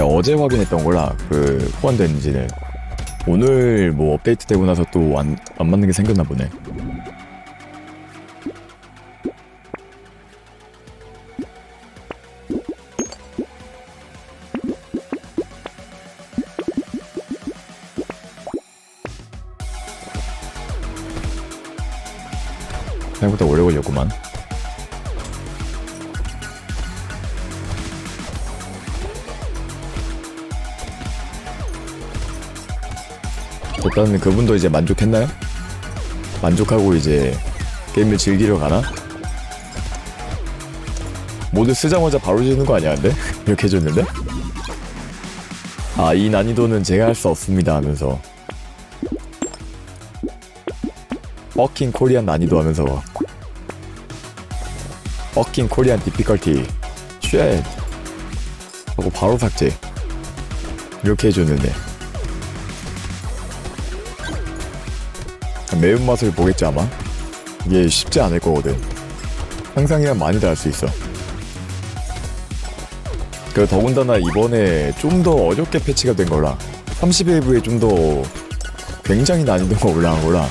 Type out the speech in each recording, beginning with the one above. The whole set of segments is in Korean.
내가 어제 확인했던 거라 그 호환됐는지는 오늘 뭐 업데이트 되고 나서 또 안 안 맞는 게 생겼나 보네. 그분도 이제 만족했나요? 만족하고 이제 게임을 즐기러 가나? 모두 쓰자마자 바로 주는 거 아니야 근데? 이렇게 해줬는데? 아 이 난이도는 제가 할 수 없습니다 하면서 버킹 코리안 난이도 하면서 버킹 코리안 디피컬티 쉣 하고 바로 삭제 이렇게 해줬는데 매운맛을 보겠지 아마? 이게 쉽지 않을 거거든. 상상이랑 많이들 할수 있어. 그 더군다나 이번에 좀 더 어렵게 패치가 된 거라 30웨이브에 좀 더 굉장히 난이도가 올라간 거라.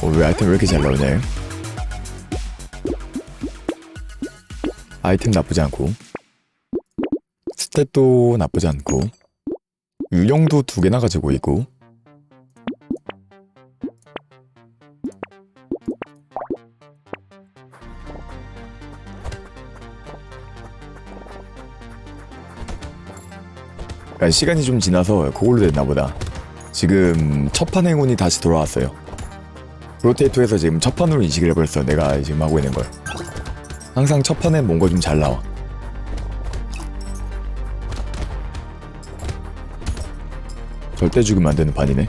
어, 왜 아이템 왜 이렇게 잘 나오냐? 아이템 나쁘지 않고. 스탯도 나쁘지 않고. 유령도 두 개나 가지고 있고 그러니까 시간이 좀 지나서 그걸로 됐나 보다. 지금 첫판 행운이 다시 돌아왔어요. 로테이토에서 지금 첫판으로 인식을 해버렸어. 내가 지금 하고 있는 걸. 항상 첫판에 뭔가 좀 잘 나와. 절대 죽으면 안 되는 판이네.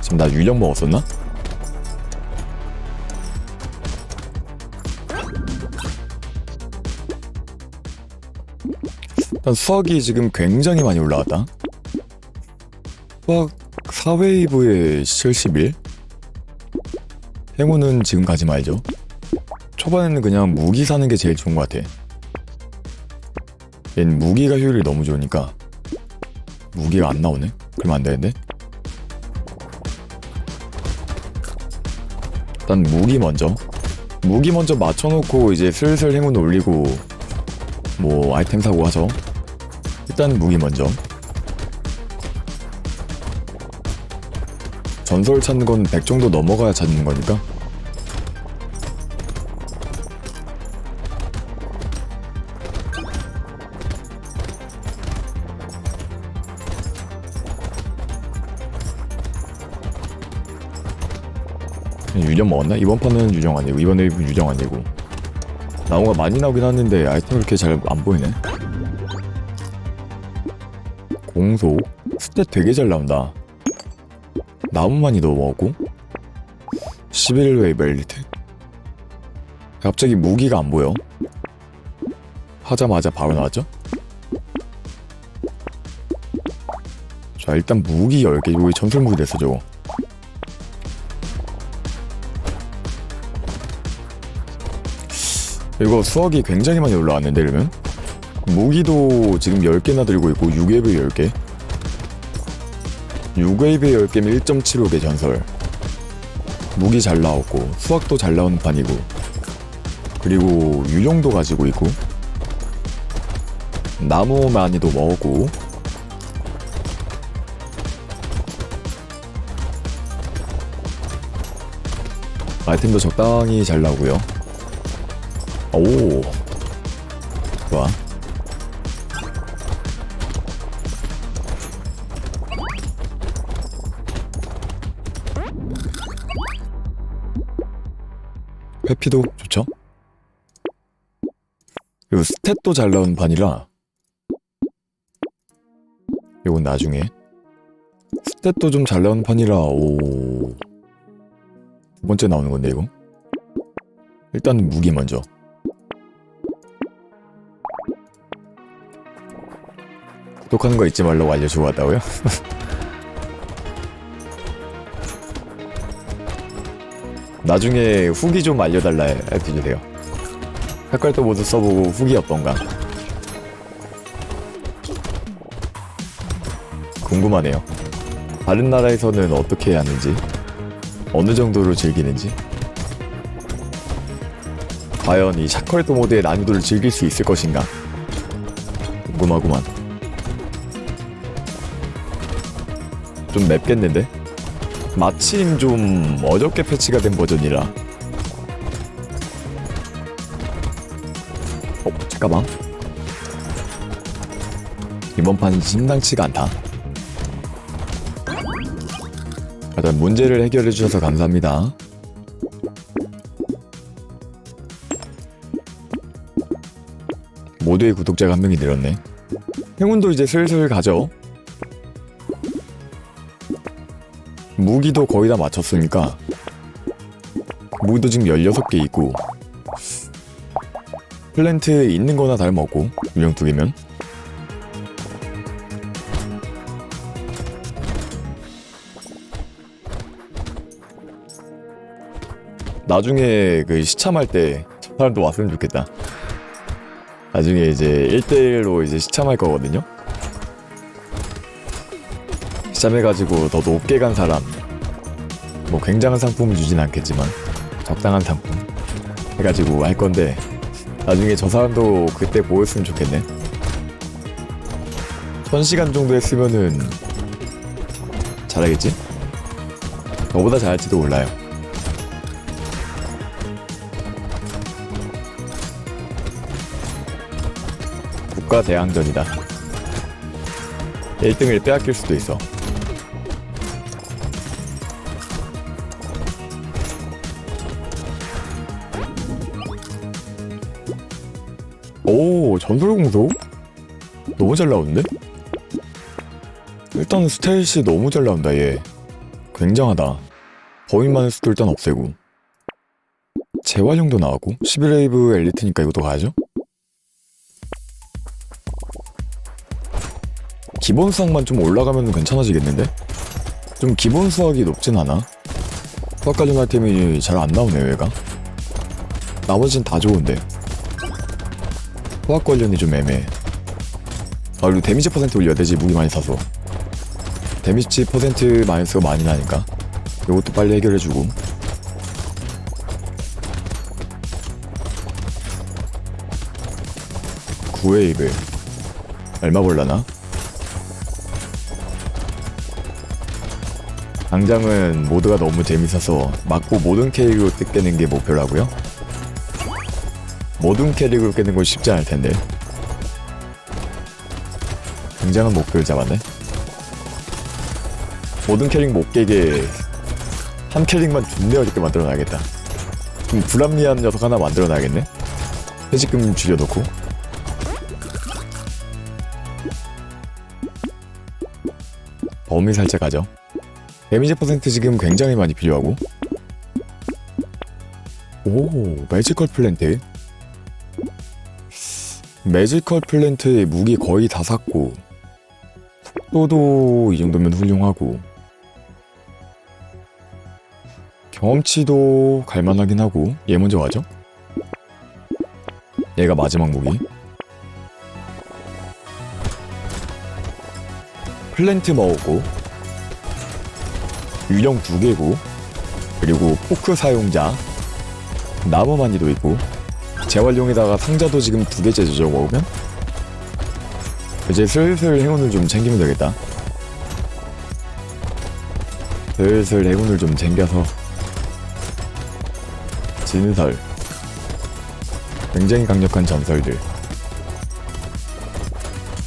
지금 나 유령 먹었었나? 일단 수학이 지금 굉장히 많이 올라왔다. 수학 4웨이브에 71? 행운은 지금 가지 말죠. 초반에는 그냥 무기 사는 게 제일 좋은 것 같아. 얜 무기가 효율이 너무 좋으니까 무기가 안 나오네? 그러면 안 되는데? 일단 무기 먼저 무기 먼저 맞춰놓고 이제 슬슬 행운 올리고 뭐 아이템 사고 하죠 일단 무기 먼저. 전설 찾는 건 100 정도 넘어가야 찾는 거니까. 유령 먹었나? 이번 판은 유령 아니고 이번 웨이브 유령 아니고. 나무가 많이 나오긴 하는데 아이템 이렇게 잘 안 보이네 공소? 스탯 되게 잘 나온다. 나무 많이 넣어 먹었고? 11웨이브 엘리트? 갑자기 무기가 안 보여? 하자마자 바로 나왔죠? 자 일단 무기 10개. 여기 전설 무기 됐어 저거. 이거 수학이 굉장히 많이 올라왔는데 이러면 무기도 지금 10개나 들고 있고 6웨이브 10개. 6웨이브 10개면 1.75개 전설. 무기 잘 나왔고 수학도 잘 나오는 판이고 그리고 유령도 가지고 있고 나무 많이도 먹고 아이템도 적당히 잘 나오고요. 오 좋아 회피도 좋죠? 그리고 스탯도 잘 나오는 판이라. 이건 나중에. 스탯도 좀 잘 나오는 판이라. 오 두 번째 나오는 건데 이거? 일단 무기 먼저. 구독하는 거 잊지 말라고 알려주고 왔다고요? 나중에 후기 좀 알려달라 해- 해주세요. 색깔도 모두 써보고 후기 어떤가. 궁금하네요. 다른 나라에서는 어떻게 하는지, 어느 정도로 즐기는지, 과연 이 샤컬도 모드의 난이도를 즐길 수 있을 것인가. 궁금하구만. 좀 맵겠는데? 마침 좀 어저께 패치가 된 버전이라. 어, 잠깐만. 이번 판 심상치가 않다. 일단 문제를 해결해 주셔서 감사합니다. 모두의 구독자가 한 명이 늘었네. 행운도 이제 슬슬 가죠. 무기도 거의 다 맞췄으니까 무기도 지금 16개 있고 플랜트 있는 거나 다름없고 유령 두 개면. 나중에 그 시참할 때 사람도 왔으면 좋겠다. 나중에 이제 1대1로 이제 시참할 거거든요 시참해가지고 더 높게 간 사람. 뭐 굉장한 상품을 주진 않겠지만 적당한 상품 해가지고 할 건데 나중에 저 사람도 그때 보였으면 좋겠네. 1000시간 정도 했으면은 잘하겠지? 저보다 잘할지도 몰라요. 국가 대항전이다. 1등을 빼앗길 수도 있어 전설공소? 너무 잘 나오는데? 일단 스텔시 너무 잘 나온다 얘. 굉장하다. 많을 수도 일단 없애고. 재활용도 나왔고. 11웨이브 엘리트니까 이것도 가야죠? 기본 수학만 좀 올라가면 괜찮아지겠는데? 좀 기본 수학이 높진 않아. 수학 관련 아이템이 잘 안 나오네 얘가. 나머진 다 좋은데 화학 관련이 좀 애매해. 아, 그리고 데미지 퍼센트 올려야 되지, 무기 많이 사서. 데미지 퍼센트 마이너스가 많이 나니까. 이것도 빨리 해결해주고. 구웨이브. 얼마 벌라나? 당장은 모드가 너무 재밌어서 맞고 모든 캐릭으로 뜯게는 게 목표라고요? 모든 캐릭으로 깨는 건 쉽지 않을 텐데. 굉장한 목표를 잡았네. 모든 캐릭 못 깨게 한 캐릭만 존내 어렵게 만들어놔야겠다. 좀 불합리한 녀석 하나 만들어놔야겠네. 퇴직금 줄여놓고. 범위 살짝 가죠. 데미지 퍼센트 지금 굉장히 많이 필요하고. 오, 매지컬 플랜트. 매지컬 플랜트의 무기 거의 다 샀고 속도도 이 정도면 훌륭하고 경험치도 갈만하긴 하고 얘 먼저 가죠? 얘가 마지막 무기. 플랜트 먹었고 유령 두 개고 그리고 포크 사용자 나무 만이도 있고 재활용에다가 상자도 지금 두 개째 저저 먹으면 이제 슬슬 행운을 좀 챙기면 되겠다. 슬슬 행운을 좀 챙겨서 진설. 굉장히 강력한 전설들.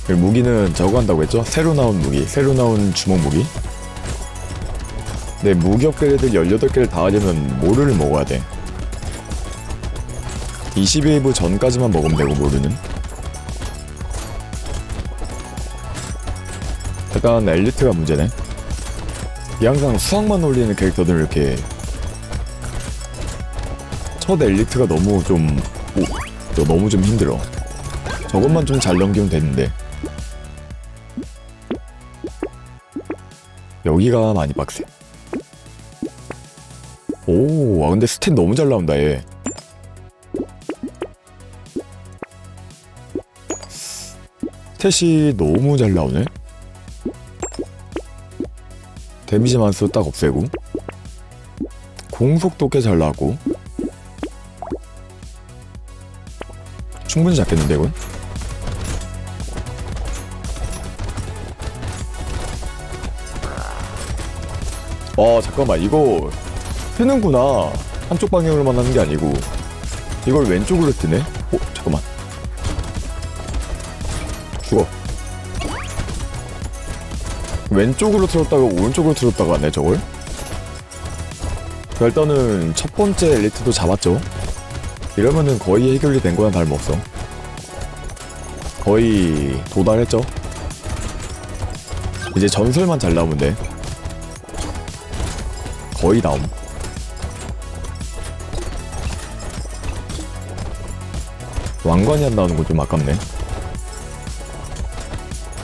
그리고 무기는 저거 한다고 했죠? 새로 나온 무기. 새로 나온 주먹 무기. 내 무기 업그레이드 18개를 다 하려면 모르를 먹어야 돼 22웨이브 전까지만 먹으면 되고 모르는? 약간 엘리트가 문제네. 이 항상 수학만 올리는 캐릭터들은 이렇게 첫 엘리트가 너무 좀 오, 저 너무 좀 힘들어. 저것만 좀 잘 넘기면 되는데. 여기가 많이 빡세. 오, 아 근데 스탯 너무 잘 나온다 얘. 스탯이 너무 잘 나오네. 데미지 만수 딱 없애고 공속도 꽤 잘 나고 충분히 잡겠는데 이건? 아 잠깐만 이거 뜨는구나 한쪽 방향으로만 하는 게 아니고 이걸 왼쪽으로 뜨네? 왼쪽으로 틀었다가 오른쪽으로 틀었다가 하네 저걸? 자, 일단은 첫 번째 엘리트도 잡았죠. 이러면은 거의 해결이 된 거랑 다름없어 거의 도달했죠. 이제 전설만 잘 나오면 돼. 거의 나옴 왕관이 안 나오는 건 좀 아깝네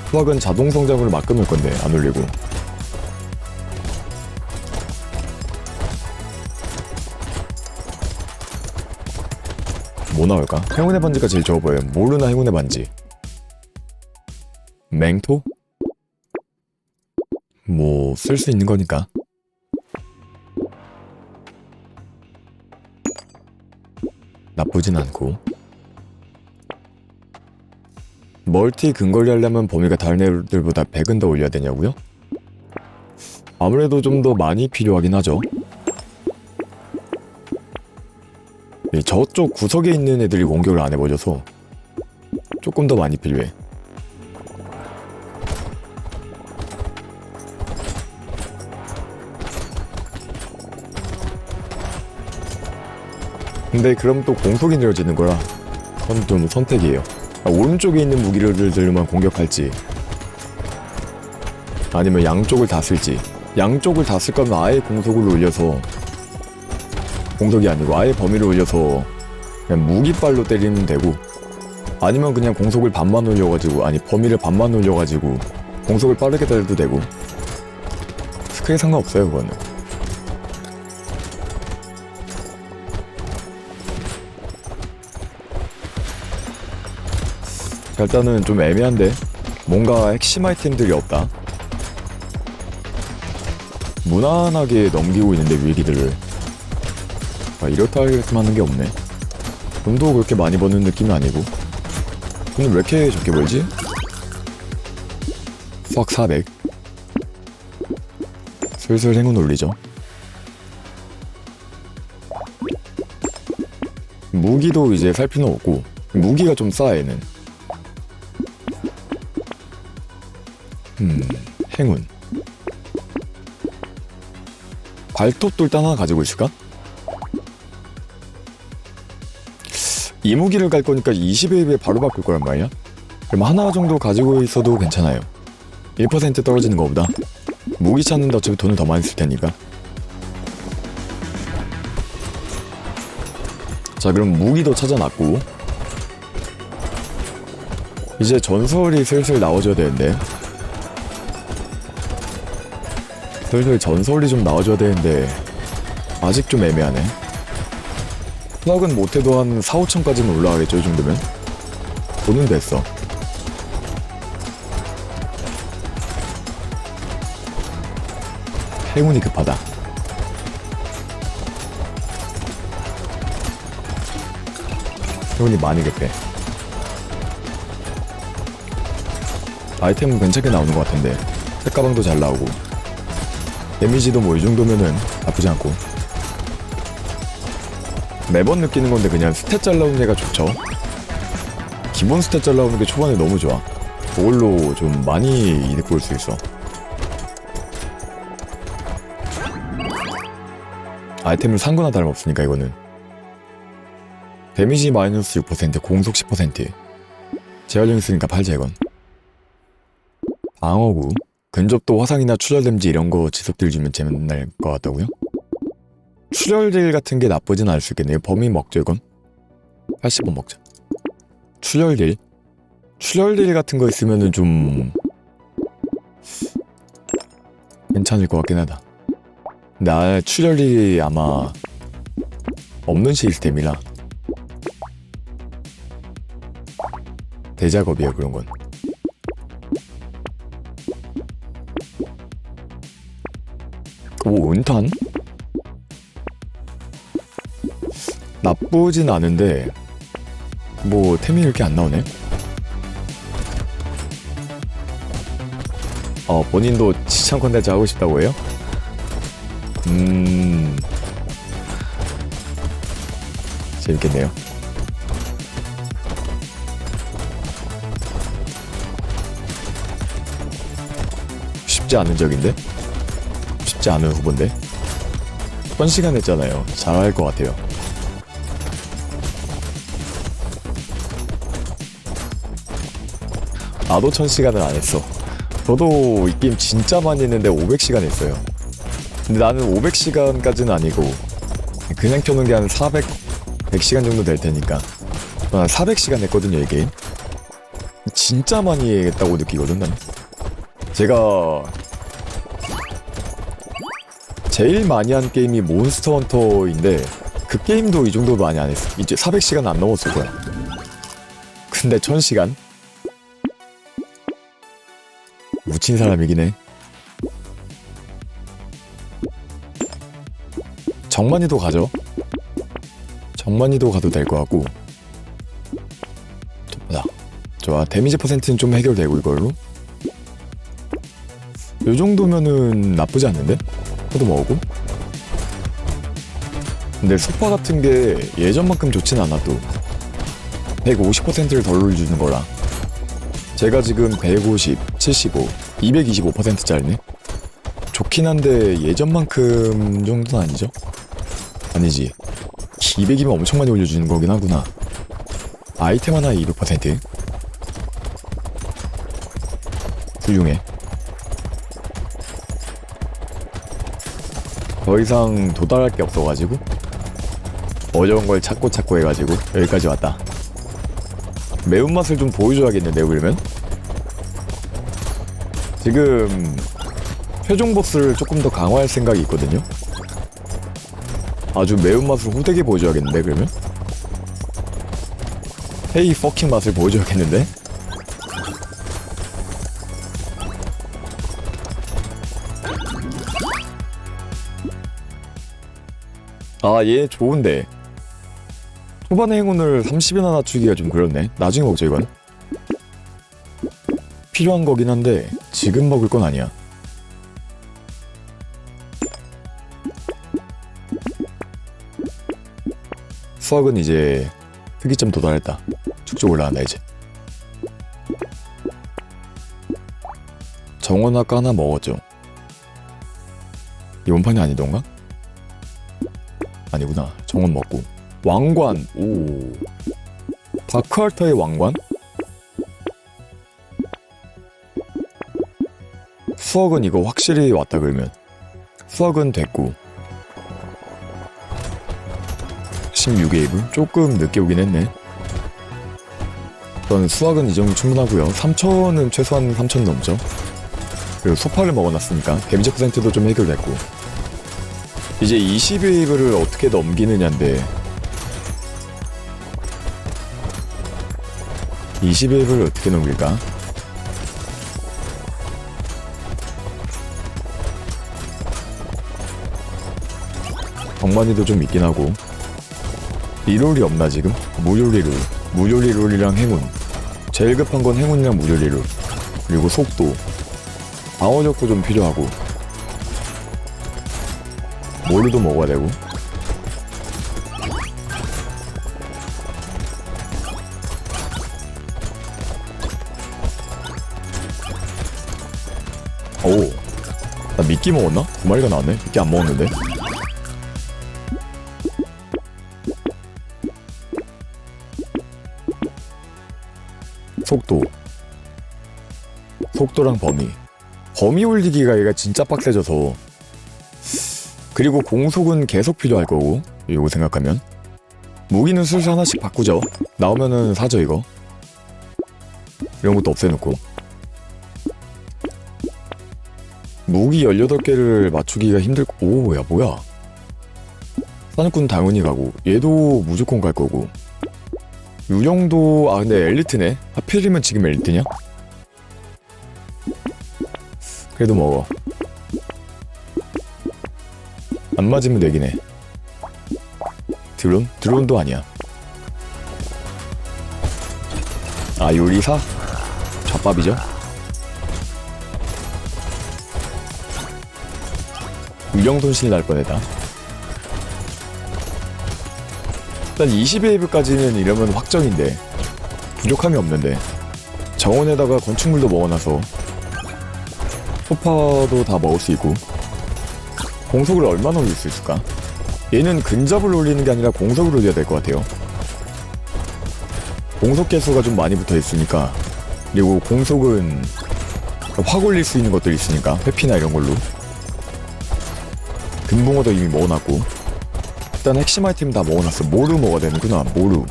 수학은 자동 성장으로 막 끊을 건데 안 올리고. 뭐 나올까? 행운의 반지가 제일 좋아 보여 모르나 행운의 반지. 맹토? 뭐 쓸 수 있는 거니까. 나쁘진 않고 멀티 근거리 하려면 범위가 다른 애들보다 100은 더 올려야 되냐고요? 아무래도 좀 더 많이 필요하긴 하죠. 이 저쪽 구석에 있는 애들이 공격을 안 해버려서 조금 더 많이 필요해. 근데 그럼 또 공속이 늘어지는 거라 그건 좀 선택이에요. 아, 오른쪽에 있는 무기를 들만 공격할지 아니면 양쪽을 다 쓸지. 양쪽을 다 쓸 거면 아예 공속을 올려서 공속이 아니고 아예 범위를 올려서 그냥 무기발로 때리면 되고 아니면 그냥 공속을 반만 올려가지고 아니 범위를 반만 올려가지고 공속을 빠르게 때려도 되고. 크게 상관없어요 그거는 자, 일단은 좀 애매한데 뭔가 핵심 아이템들이 없다. 무난하게 넘기고 있는데 위기들을. 아 이렇다 하는 게 없네. 돈도 그렇게 많이 버는 느낌이 아니고. 돈은 왜 이렇게 적게 벌지? 수학 400 슬슬 행운 올리죠. 무기도 이제 살 필요는 없고 무기가 좀 싸 얘는 음, 행운. 발톱돌 하나 가지고 있을까? 이 무기를 갈 거니까 20회 바로 바꿀 거란 말이야? 그럼 하나 정도 가지고 있어도 괜찮아요. 1% 떨어지는 거보다. 무기 찾는데 어차피 돈을 더 많이 쓸 테니까. 자, 그럼 무기도 찾아놨고. 이제 전설이 슬슬 나와줘야 되는데. 슬슬 전설이 좀 나와줘야 되는데 아직 좀 애매하네. 수학은 못해도 한 4, 5천까지는 올라가겠죠 이 정도면? 돈은 됐어. 행운이 급하다. 행운이 많이 급해. 아이템은 괜찮게 나오는 것 같은데. 색가방도 잘 나오고 데미지도 뭐 이 정도면은 나쁘지 않고. 매번 느끼는 건데 그냥 스탯 잘 나오는 애가 좋죠. 기본 스탯 잘 나오는 게 초반에 너무 좋아. 그걸로 좀 많이 이득 볼 수 있어. 아이템을 산 거나 다름없으니까 이거는. 데미지 마이너스 6% 공속 10% 재활용 있으니까 팔자 이건. 방어구 근접도 화상이나 출혈 데미지 이런 거 지속딜 주면 재밌날 것 같다고요? 출혈딜 같은 게 나쁘진 않을 수 있겠네요. 범위 먹죠 이건. 80원 먹자. 출혈딜? 출혈딜 같은 거 있으면은 좀 괜찮을 것 같긴 하다. 나 출혈이 아마 없는 시스템이라 대작업이야 그런 건. 오 은탄? 나쁘진 않은데 뭐 템이 이렇게 안 나오네. 어 본인도 시청 컨텐츠 하고 싶다고 해요? 음 재밌겠네요. 쉽지 않은 적인데? 쉽지 않은 후보인데? 번 시간 했잖아요. 잘할 것 같아요. 나도 천 시간을 안 했어. 저도 이 게임 진짜 많이 했는데 500시간 했어요. 근데 나는 500시간까지는 아니고 그냥 켜놓은 게한 400, 100시간 정도 될 테니까 한 400시간 했거든요 이 게임. 진짜 많이 했다고 느끼거든 나는. 제가 제일 많이 한 게임이 몬스터 헌터인데 그 게임도 이 정도 많이 안 했어. 이제 400시간 안 넘었을 거야. 근데 1000시간? 묻힌 사람이긴 해. 정만이도 가죠. 정만이도 가도 될 것 같고. 자, 좋아. 데미지 퍼센트는 좀 해결되고 이걸로. 요 정도면은 나쁘지 않는데? 포도 먹고. 근데 소파 같은 게 예전만큼 좋진 않아도 150%를 덜 올려주는 거라. 제가 지금 150, 75, 225%짜리네. 좋긴 한데 예전만큼 정도는 아니죠? 아니지. 200이면 엄청 많이 올려주는 거긴 하구나. 아이템 하나에 200%. 훌륭해. 더 이상 도달할 게 없어가지고 어려운 걸 찾고 찾고 해가지고 여기까지 왔다. 매운맛을 좀 보여줘야겠는데 그러면? 지금 최종 보스를 조금 더 강화할 생각이 있거든요. 아주 매운맛을 후되게 보여줘야겠는데 그러면? 헤이 퍼킹 맛을 보여줘야겠는데? 아 얘 좋은데. 초반에 행운을 30이나 낮추기가 좀 그렇네. 나중에 먹죠 이건 필요한 거긴 한데 지금 먹을 건 아니야. 수학은 이제 특이점 도달했다. 쭉쭉 올라간다 이제. 정원 아까 하나 먹었죠. 이번 판이 아니던가? 아니구나. 정원 먹고. 왕관. 오. 다크알터의 왕관? 수학은 이거 확실히 왔다 그러면. 수학은 됐고. 16웨이브 조금 늦게 오긴 했네. 저는 수학은 이 정도 충분하고요. 3천은 최소한 3천 넘죠. 그리고 소파를 먹어놨으니까 데미지 퍼센트도 좀 해결됐고 이제 20웨이브를 어떻게 넘기느냐인데. 20웨이브를 어떻게 넘길까? 정만이도 좀 있긴 하고. 리롤이 없나 지금? 무료리롤. 무료리롤이랑 행운. 제일 급한 건 행운이랑 무료리롤. 그리고 속도. 방어력도 좀 필요하고 몰루도 먹어야 되고 오, 나 미끼 먹었나? 두 마리가 나왔네. 미끼 안 먹었는데. 속도. 속도랑 범위. 범위 올리기가 얘가 진짜 빡세져서. 그리고 공속은 계속 필요할 거고, 이거 생각하면. 무기는 슬슬 하나씩 바꾸죠. 나오면은 사죠, 이거. 이런 것도 없애놓고. 무기 18개를 맞추기가 힘들고 오야 뭐야 사냥꾼 당연히 가고 얘도 무조건 갈 거고 유령도 아 근데 엘리트네 하필이면 지금 엘리트냐? 그래도 먹어 안 맞으면 내기네 드론? 드론도 아니야 아 요리사? 젖밥이죠? 유령 손실 날 뻔했다 일단 20웨이브까지는 이러면 확정인데 부족함이 없는데 정원에다가 건축물도 먹어놔서 소파도 다 먹을 수 있고 공속을 얼마나 올릴 수 있을까? 얘는 근접을 올리는 게 아니라 공속을 올려야 될 것 같아요. 공속 개수가 좀 많이 붙어 있으니까. 그리고 공속은 확 올릴 수 있는 것들이 있으니까. 회피나 이런 걸로. 금붕어도 이미 먹어놨고. 일단 핵심 아이템 다 먹어놨어. 모루 먹어야 되는구나. 모루.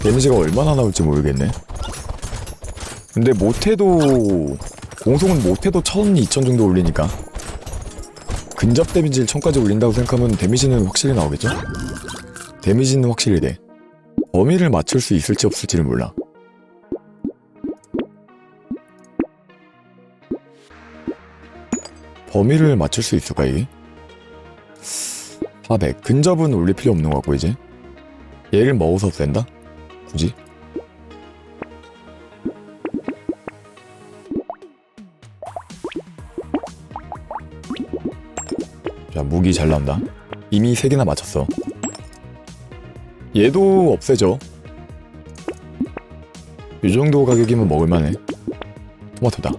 데미지가 얼마나 나올지 모르겠네. 근데 못해도 공속은 못해도 1000, 2000 정도 올리니까 근접 데미지를 1000까지 올린다고 생각하면 데미지는 확실히 나오겠죠? 데미지는 확실히 돼 범위를 맞출 수 있을지 없을지를 몰라 범위를 맞출 수 있을까 이게? 400 근접은 올릴 필요 없는 것 같고 이제 얘를 먹어서 된다? 굳이? 자 무기 잘 나온다 이미 3개나 맞췄어 얘도 없애죠 이 정도 가격이면 먹을만해 토마토다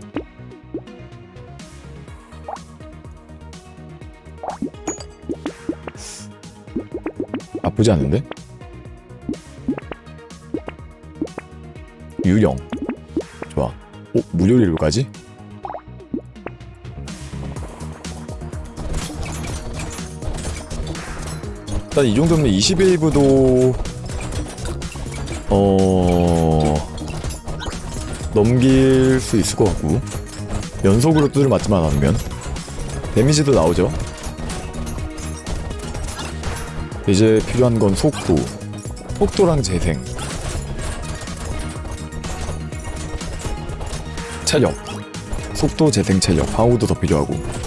나쁘지 않은데? 유령 좋아 어? 무료리로까지? 일단 이 정도면 20웨이브도 어... 넘길 수 있을 것 같고. 연속으로 뚜들 맞지만 않으면. 데미지도 나오죠. 이제 필요한 건 속도. 속도랑 재생. 체력. 속도 재생 체력. 방어도 더 필요하고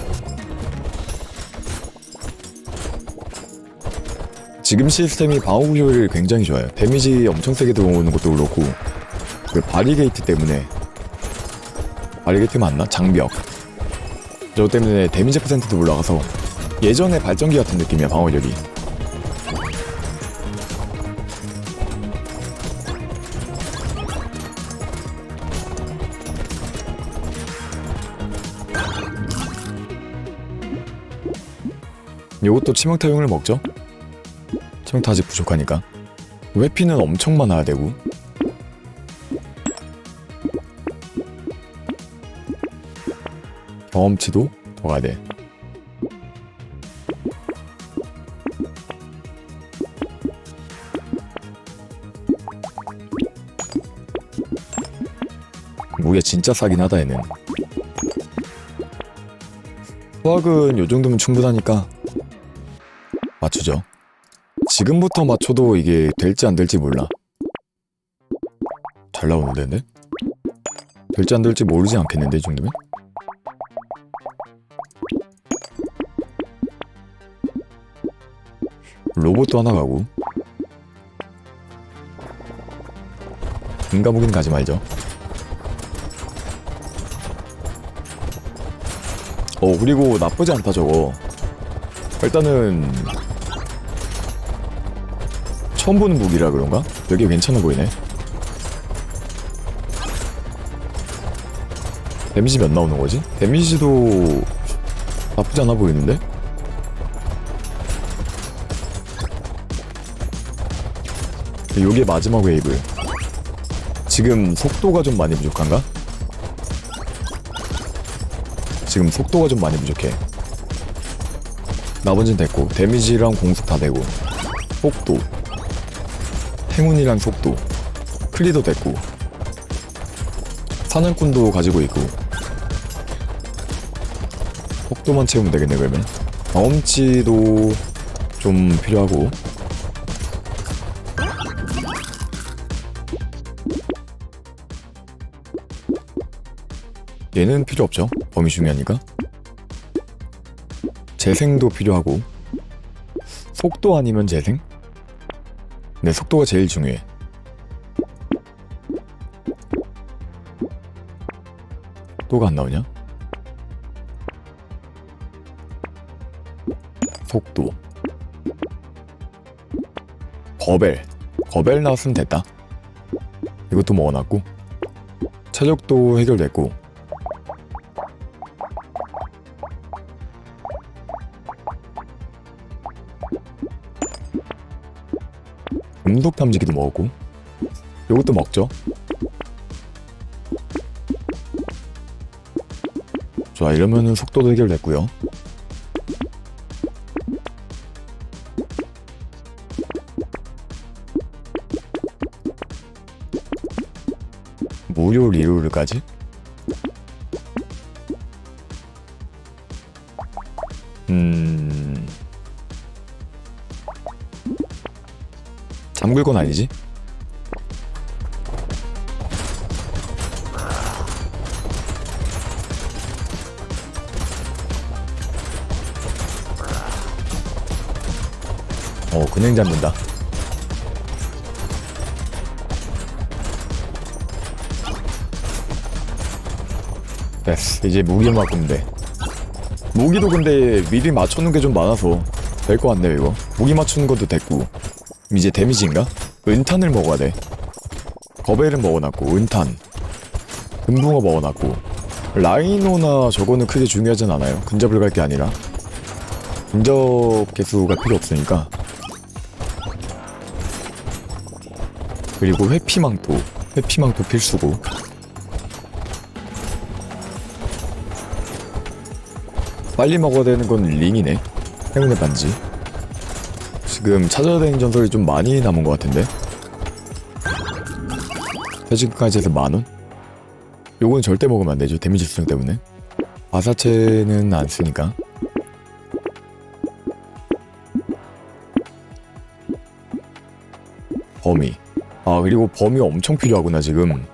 지금 시스템이 방어 효율이 굉장히 좋아요 데미지 엄청 세게 들어오는 것도 그렇고 그 바리게이트 때문에 바리게이트 맞나? 장벽 저 때문에 데미지 퍼센트도 올라가서 예전에 발전기 같은 느낌이야 방어력이 요것도 치명타용을 먹죠? 아직 부족하니까. 회피는 엄청 많아야 되고? 경험치도 더 가야 돼. 무게 진짜 싸긴 하다 얘는. 수학은 요 정도면 충분하니까 맞추죠. 지금부터 맞춰도 이게 될지 안 될지 몰라. 잘 나오는데, 근데? 될지 안 될지 모르지 않겠는데, 이 정도면? 로봇도 하나 가고. 인가무긴 가지 말죠. 어, 그리고 나쁘지 않다, 저거. 일단은 처음 보는 무기라 그런가? 되게 괜찮아 보이네. 데미지 몇 나오는 거지? 데미지도 나쁘지 않아 보이는데? 요게 마지막 웨이브. 지금 속도가 좀 많이 부족한가? 지금 속도가 좀 많이 부족해. 나머진 됐고 데미지랑 공속 다 되고 속도 행운이랑 속도 클리도 됐고 사냥꾼도 가지고 있고 속도만 채우면 되겠네 그러면. 경험치도 좀 필요하고. 얘는 필요 없죠? 범위 중요하니까. 재생도 필요하고. 속도 아니면 재생? 네 속도가 제일 중요해. 속도가 안 나오냐? 속도. 거벨. 거벨 나왔으면 됐다. 이것도 먹어놨고. 체력도 해결됐고 음독 탐지기도 먹었고. 요것도 먹죠? 좋아 이러면은 속도도 해결됐고요. 무료 리로르까지? 잠글 건 아니지? 어, 그냥 잡는다. 됐어. 이제 무기만 바꾸면 돼. 무기도 근데 미리 맞춰놓은 게 좀 많아서 될 것 같네요, 이거. 무기 맞추는 것도 됐고. 이제 데미지인가? 은탄을 먹어야 돼. 거벨은 먹어놨고, 은탄. 금붕어 먹어놨고. 라이노나 저거는 크게 중요하진 않아요. 근접을 갈 게 아니라. 근접 개수가 필요 없으니까. 그리고 회피망토. 회피망토 필수고. 빨리 먹어야 되는 건 링이네. 행운의 반지. 지금 찾아야 되는 전설이 좀 많이 남은 것 같은데. 퇴직까지 해서 만 원? 요건 절대 먹으면 안 되죠. 데미지 수정 때문에. 바사체는 안 쓰니까. 범위. 아 그리고 범위 엄청 필요하구나 지금.